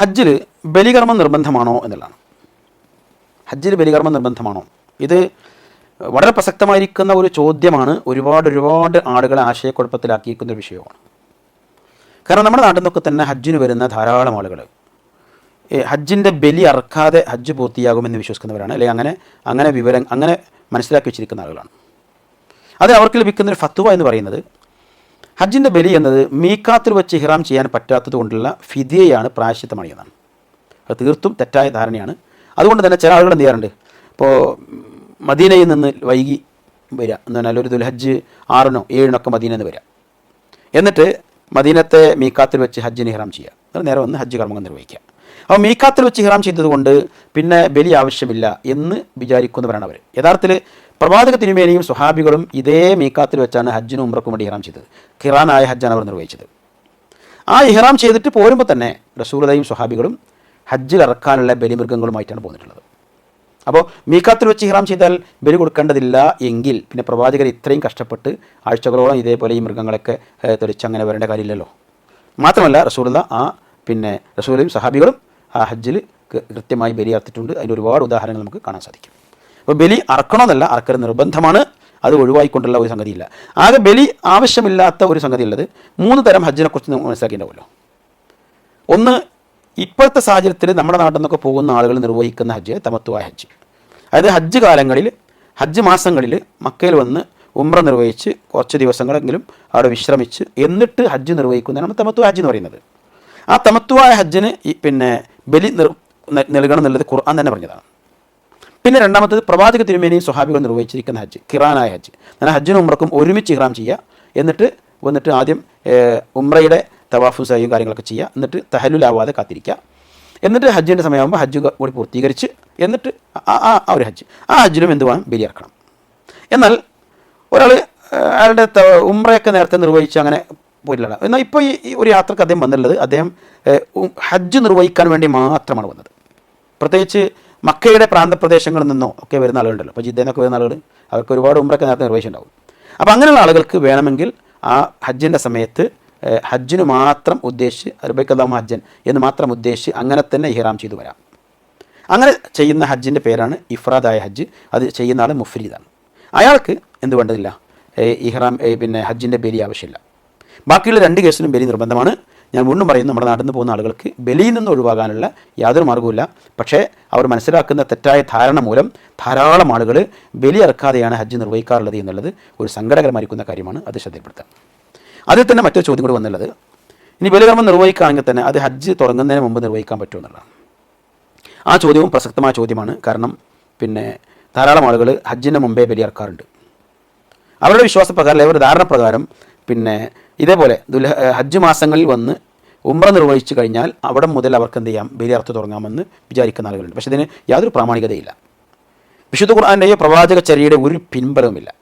ഹജ്ജിൽ ബലികർമ്മം നിർബന്ധമാണോ എന്നുള്ളതാണ്. ഹജ്ജിൽ ബലികർമ്മം നിർബന്ധമാണോ? ഇത് വളരെ പ്രസക്തമായിരിക്കുന്ന ഒരു ചോദ്യമാണ് ഒരുപാട് ഒരുപാട് ആളുകളെ ആശയക്കുഴപ്പത്തിലാക്കിയിരിക്കുന്ന ഒരു വിഷയമാണ്. കാരണം നമ്മുടെ നാട്ടിൽ നിന്നൊക്കെ തന്നെ ഹജ്ജിന് വരുന്ന ധാരാളം ആളുകൾ ഹജ്ജിന്റെ ബലി അറക്കാതെ ഹജ്ജ് പൂർത്തിയാകുമെന്ന് വിശ്വസിക്കുന്നവരാണ് അല്ലെങ്കിൽ അങ്ങനെ അങ്ങനെ വിവരം അങ്ങനെ മനസ്സിലാക്കി വെച്ചിരിക്കുന്ന ആളുകളാണ്. അത് അവർക്ക് ലഭിക്കുന്ന ഒരു ഫത്തുവ എന്ന് പറയുന്നത് ഹജ്ജിന്റെ ബലി എന്നത് മീക്കാത്തിൽ വെച്ച് ഹിറാം ചെയ്യാൻ പറ്റാത്തത് കൊണ്ടുള്ള ഫിദിയയാണ് പ്രായശ്യത്തമണിയെന്നാണ് അത് തീർത്തും തെറ്റായ ധാരണയാണ്. അതുകൊണ്ട് തന്നെ ചില ആളുകൾ എന്ത് ചെയ്യാറുണ്ട്? ഇപ്പോൾ മദീനയിൽ നിന്ന് വൈകി വരിക എന്ന് പറഞ്ഞാൽ ഒരു ദുൽഹജ്ജ് ആറിനോ ഏഴിനൊക്കെ മദീനയിൽ നിന്ന് വരിക എന്നിട്ട് മദീനത്തെ മീക്കാത്തിൽ വെച്ച് ഹജ്ജിന് ഇഹ്റാം ചെയ്യുക നേരെ വന്ന് ഹജ്ജ് കർമ്മങ്ങൾ നിർവഹിക്കുക. അപ്പോൾ മീക്കാത്തിൽ വെച്ച് ഇഹ്റാം ചെയ്തതുകൊണ്ട് പിന്നെ ബലി ആവശ്യമില്ല എന്ന് വിചാരിക്കുന്നവരാണ് അവർ. യഥാർത്ഥത്തിൽ പ്രവാചക തിരുമേനിയും സ്വഹാബികളും ഇതേ മീക്കാത്തിൽ വെച്ചാണ് ഹജ്ജിനും ഉമ്രക്കും വേണ്ടി ഹിറാം ചെയ്തത്. ഖിറാനായ ഹജ്ജാണ് അവർ നിർവഹിച്ചത്. ആ ഇഹ്റാം ചെയ്തിട്ട് പോരുമ്പോൾ തന്നെ റസൂലതയും സ്വഹാബികളും ഹജ്ജിൽ ഇറക്കാനുള്ള ബലിമൃഗങ്ങളുമായിട്ടാണ് പോന്നിട്ടുള്ളത്. അപ്പോൾ മീക്കാത്തിൽ വെച്ച് ഇഹ്റാം ചെയ്താൽ ബലി കൊടുക്കേണ്ടതില്ല എങ്കിൽ പിന്നെ പ്രവാചകർ ഇത്രയും കഷ്ടപ്പെട്ട് ആഴ്ചകളോളം ഇതേപോലെ ഈ മൃഗങ്ങളൊക്കെ തെളിച്ച് അങ്ങനെ വരേണ്ട കാര്യമില്ലല്ലോ. മാത്രമല്ല റസൂലത ആ പിന്നെ റസൂലും സഹാബികളും ആ ഹജ്ജിൽ കൃത്യമായി ബലി അർത്തിട്ടുണ്ട് അതിന്റെ ഒരുപാട് ഉദാഹരണങ്ങൾ നമുക്ക് കാണാൻ സാധിക്കും. അപ്പോൾ ബലി അറക്കണമെന്നല്ല അറക്കൽ നിർബന്ധമാണ്. അത് ഒഴിവായിക്കൊണ്ടുള്ള ഒരു സംഗതിയില്ല. ആകെ ബലി ആവശ്യമില്ലാത്ത ഒരു സംഗതി ഉള്ളത് മൂന്ന് തരം ഹജ്ജിനെക്കുറിച്ച് നമുക്ക് മനസ്സിലാക്കിയിട്ടുണ്ടാവുമല്ലോ ഒന്ന് ഇപ്പോഴത്തെ സാഹചര്യത്തിൽ നമ്മുടെ നാട്ടിൽ നിന്നൊക്കെ പോകുന്ന ആളുകൾ നിർവഹിക്കുന്ന ഹജ്ജ് തമത്വമായ ഹജ്ജ്. അതായത് ഹജ്ജ് കാലങ്ങളിൽ ഹജ്ജ് മാസങ്ങളിൽ മക്കയിൽ വന്ന് ഉമ്ര നിർവഹിച്ച് കുറച്ച് ദിവസങ്ങളെങ്കിലും അവിടെ വിശ്രമിച്ച് എന്നിട്ട് ഹജ്ജ് നിർവഹിക്കുന്നതാണ് തമത്വ ഹജ്ജ് എന്ന് പറയുന്നത്. ആ തമത്വായ ഹജ്ജിന് പിന്നെ ബലി നൽകണം എന്നുള്ളത് ഖുർആൻ തന്നെ പറഞ്ഞതാണ്. പിന്നെ രണ്ടാമത്തത് പ്രവാചക തിരുമേനിയും സ്വഹാബികൾ നിർവഹിച്ചിരിക്കുന്ന ഹജ്ജ് കിറാനായ ഹജ്ജ്. അങ്ങനെ ഹജ്ജിനും ഉമ്രക്കും ഒരുമിച്ച് ഇഹ്റാം ചെയ്യുക എന്നിട്ട് വന്നിട്ട് ആദ്യം ഉമ്രയുടെ തവാഫും സഹിയും കാര്യങ്ങളൊക്കെ ചെയ്യുക എന്നിട്ട് തഹലുലാവാതെ കാത്തിരിക്കുക. എന്നിട്ട് ഹജ്ജിന്റെ സമയമാകുമ്പോൾ ഹജ്ജ് കൂടി പൂർത്തീകരിച്ച് എന്നിട്ട് ആ ആ ഒരു ഹജ്ജ്. ആ ഹജ്ജിലും എന്ത് വേണം? ബലിയിറക്കണം എന്നാൽ ഒരാൾ അയാളുടെ ഉമ്രയൊക്കെ നേരത്തെ നിർവഹിച്ച് അങ്ങനെ പോയിട്ടില്ല എന്നാൽ ഇപ്പോൾ ഈ ഒരു യാത്രയ്ക്ക് അദ്ദേഹം വന്നിട്ടുള്ളത് അദ്ദേഹം ഹജ്ജ് നിർവഹിക്കാൻ വേണ്ടി മാത്രമാണ് വന്നത്. പ്രത്യേകിച്ച് മക്കയുടെ പ്രാന്തപ്രദേശങ്ങളിൽ നിന്നോ ഒക്കെ വരുന്ന ആളുകളുണ്ടല്ലോ. അപ്പോൾ ജിദ്ദയിൽ വരുന്ന ആളുകൾ അവർക്ക് ഒരുപാട് ഉമ്രൊക്കെ നേരത്തെ നിർവഹിച്ചിട്ടുണ്ടാവും. അപ്പോൾ അങ്ങനെയുള്ള ആളുകൾക്ക് വേണമെങ്കിൽ ആ ഹജ്ജിന്റെ സമയത്ത് ഹജ്ജിന് മാത്രം ഉദ്ദേശിച്ച് അറബൈക്കല്ലാമ ഹജ്ജൻ എന്ന് മാത്രം ഉദ്ദേശിച്ച് അങ്ങനെ തന്നെ ഇഹ്റാം ചെയ്തു വരാം. അങ്ങനെ ചെയ്യുന്ന ഹജ്ജിന്റെ പേരാണ് ഇഫ്രാദായ ഹജ്ജ്. അത് ചെയ്യുന്ന ആൾ മുഫ്രീദാണ്. അയാൾക്ക് എന്ത് വേണ്ടതില്ല? ഇഹ്റാം പിന്നെ ഹജ്ജിന്റെ ബലി ആവശ്യമില്ല. ബാക്കിയുള്ള രണ്ട് കേസിലും ബലി നിർബന്ധമാണ്. ഞാൻ വീണ്ടും പറയുന്നു നമ്മുടെ നാട്ടിൽ നിന്ന് പോകുന്ന ആളുകൾക്ക് ബലിയിൽ നിന്ന് ഒഴിവാകാനുള്ള യാതൊരു മാർഗവുമില്ല. പക്ഷേ അവർ മനസ്സിലാക്കുന്ന തെറ്റായ ധാരണ മൂലം ധാരാളം ആളുകൾ ബലി ഇറക്കാതെയാണ് ഹജ്ജ് നിർവഹിക്കാറുള്ളത് എന്നുള്ളത് ഒരു സങ്കടകരമായിരിക്കുന്ന കാര്യമാണ്. അത് ശ്രദ്ധയിൽപ്പെടുത്താം. അതിൽ തന്നെ മറ്റൊരു ചോദ്യം കൂടി വന്നുള്ളത്. ഇനി ബലികർമ്മം നിർവഹിക്കുകയാണെങ്കിൽ തന്നെ അത് ഹജ്ജ് തുടങ്ങുന്നതിന് മുമ്പ് നിർവഹിക്കാൻ പറ്റുമോ എന്നുള്ളതാണ്. ആ ചോദ്യവും പ്രസക്തമായ ചോദ്യമാണ്. കാരണം പിന്നെ ധാരാളം ആളുകൾ ഹജ്ജിന് മുമ്പേ ബലിയിറക്കാറുണ്ട് അവരുടെ വിശ്വാസപ്രകാരം അവരുടെ ധാരണ പ്രകാരം പിന്നെ ഇതേപോലെ ദുല ഹജ്ജ് മാസങ്ങളിൽ വന്ന് ഉമ്ര നിർവഹിച്ചു കഴിഞ്ഞാൽ അവിടെ മുതൽ അവർക്ക് എന്ത് ചെയ്യാം? ബലി ബലിയർത്ത് തുടങ്ങാമെന്ന് വിചാരിക്കുന്ന ആളുകളുണ്ട്. പക്ഷേ ഇതിന് യാതൊരു പ്രാമാണികതയില്ല. വിശുദ്ധ ഖുർആാന്റെയോ പ്രവാചക ചരിയുടെ ഒരു പിൻബലവുമില്ല.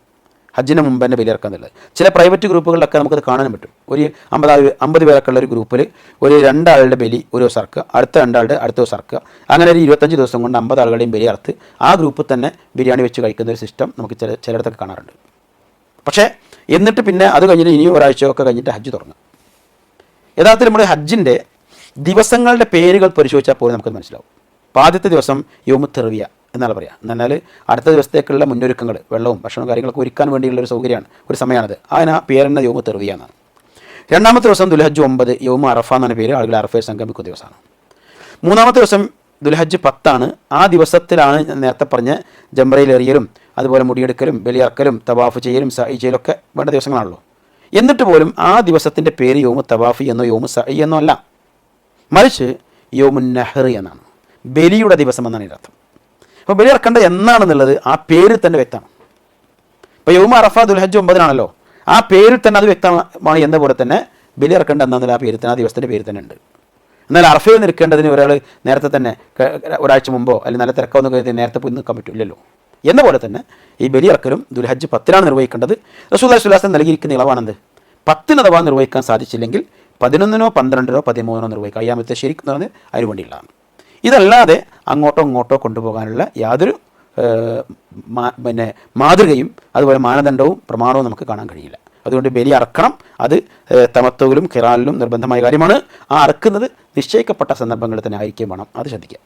ഹജ്ജിന് മുമ്പ് തന്നെ ബലിയിറക്കുക എന്നുള്ളത് ചില പ്രൈവറ്റ് ഗ്രൂപ്പുകളിലൊക്കെ നമുക്കത് കാണാൻ പറ്റും. ഒരു അമ്പത് അമ്പത് പേരൊക്കെ ഉള്ള ഒരു ഗ്രൂപ്പിൽ ഒരു രണ്ടാളുടെ ബലി ഒരു ദിവസം അടുത്ത രണ്ടാളുടെ അടുത്ത ദിവസം അങ്ങനെ ഒരു ഇരുപത്തഞ്ച് ദിവസം കൊണ്ട് അമ്പത് ആളുകളുടെയും ബലി അറുത്ത് ആ ഗ്രൂപ്പിൽ തന്നെ ബിരിയാണി വെച്ച് കഴിക്കുന്ന ഒരു സിസ്റ്റം നമുക്ക് ചില ചിലയിടത്തൊക്കെ കാണാറുണ്ട്. പക്ഷേ എന്നിട്ട് പിന്നെ അത് കഴിഞ്ഞിട്ട് ഇനിയും ഒരാഴ്ചയൊക്കെ കഴിഞ്ഞിട്ട് ഹജ്ജ് തുടങ്ങും. യഥാർത്ഥത്തിൽ നമ്മുടെ ഹജ്ജിന്റെ ദിവസങ്ങളുടെ പേരുകൾ പരിശോധിച്ചാൽ പോലും നമുക്ക് മനസ്സിലാവും. അപ്പോൾ ആദ്യത്തെ ദിവസം യോമുത്തെറിയ എന്നാണ് പറയുക. എന്നാൽ അടുത്ത ദിവസത്തേക്കുള്ള മുന്നൊരുക്കങ്ങൾ വെള്ളവും ഭക്ഷണവും കാര്യങ്ങളൊക്കെ ഒരുക്കാൻ വേണ്ടിയുള്ള ഒരു സൗകര്യമാണ് ഒരു സമയമാണത്. അതിന് ആ പേരെന്ന യോമുത്തെറിയ എന്നാണ്. രണ്ടാമത്തെ ദിവസം ദുൽഹജ്ജ് ഒമ്പത് യോമ അറഫ എന്നാണ് പേര്. ആളുകൾ അറഫയെ സംഗമിക്കുന്ന ദിവസമാണ്. മൂന്നാമത്തെ ദിവസം ദുൽഹജ്ജ് പത്താണ്. ആ ദിവസത്തിലാണ് നേരത്തെ പറഞ്ഞ ജംറയിലെറിയലും അതുപോലെ മുടിയെടുക്കലും ബലിയാക്കലും തവാഫ് ചെയ്യലും സഹി ചെയ്യലൊക്കെ വേണ്ട ദിവസങ്ങളാണല്ലോ. എന്നിട്ട് പോലും ആ ദിവസത്തിന്റെ പേര് യോമു തവാഫി എന്നോ യോമു സഹി എന്നോ അല്ല. മറിച്ച് യോമു നെഹ്റി എന്നാണ്. ബലിയുടെ ദിവസം എന്നാണ് ഇതിന്റെ അർത്ഥം. അപ്പോൾ ബലി ഇറക്കേണ്ടത് എന്നാണെന്നുള്ളത് ആ പേരിൽ തന്നെ വ്യക്തമാണ്. ഇപ്പോൾ യോമു അറഫ ദുൽഹജ്ജ് ഒമ്പതിനാണല്ലോ. ആ പേരിൽ തന്നെ അത് വ്യക്തമാണ് എന്ന പോലെ തന്നെ ബലി ഇറക്കേണ്ട എന്നാന്നുള്ള ആ പേരിൽ തന്നെ ആ ദിവസത്തിന്റെ പേരിൽ തന്നെ ഉണ്ട്. എന്നാൽ അറഫയിൽ നിൽക്കേണ്ടതിന് ഒരാൾ നേരത്തെ തന്നെ ഒരാഴ്ച മുമ്പോ അല്ലെങ്കിൽ നല്ല തിരക്കാവുന്ന കരുതി നേരത്തെ പോയി നിൽക്കാൻ പറ്റില്ലല്ലോ. എന്ന പോലെ തന്നെ ഈ ബലി ബലിയിറക്കലും ദുൽഹജ്ജ് പത്തിനാണ് നിർവഹിക്കേണ്ടത്. റസൂൽ സുല്ലാസം നൽകിയിരിക്കുന്ന ഇളവാണെന്ത്? പത്തിന് അഥവാ നിർവഹിക്കാൻ സാധിച്ചില്ലെങ്കിൽ പതിനൊന്നിനോ പന്ത്രണ്ടിനോ പതിമൂന്നിനോ നിർവഹിക്കുക. അയ്യാമത്തെ ശരിക്കും എന്ന് പറഞ്ഞ് അതിന് ഇതല്ലാതെ അങ്ങോട്ടോ ഇങ്ങോട്ടോ കൊണ്ടുപോകാനുള്ള യാതൊരു പിന്നെ മാതൃകയും അതുപോലെ മാനദണ്ഡവും പ്രമാണവും നമുക്ക് കാണാൻ കഴിയില്ല. അതുകൊണ്ട് ബലി അറക്കണം. അത് ഏഹ്, കിറാലിലും നിർബന്ധമായ കാര്യമാണ്. ആ അറക്കുന്നത് നിശ്ചയിക്കപ്പെട്ട സന്ദർഭങ്ങളിൽ തന്നെ ആയിരിക്കും വേണം. അത് ശ്രദ്ധിക്കുക.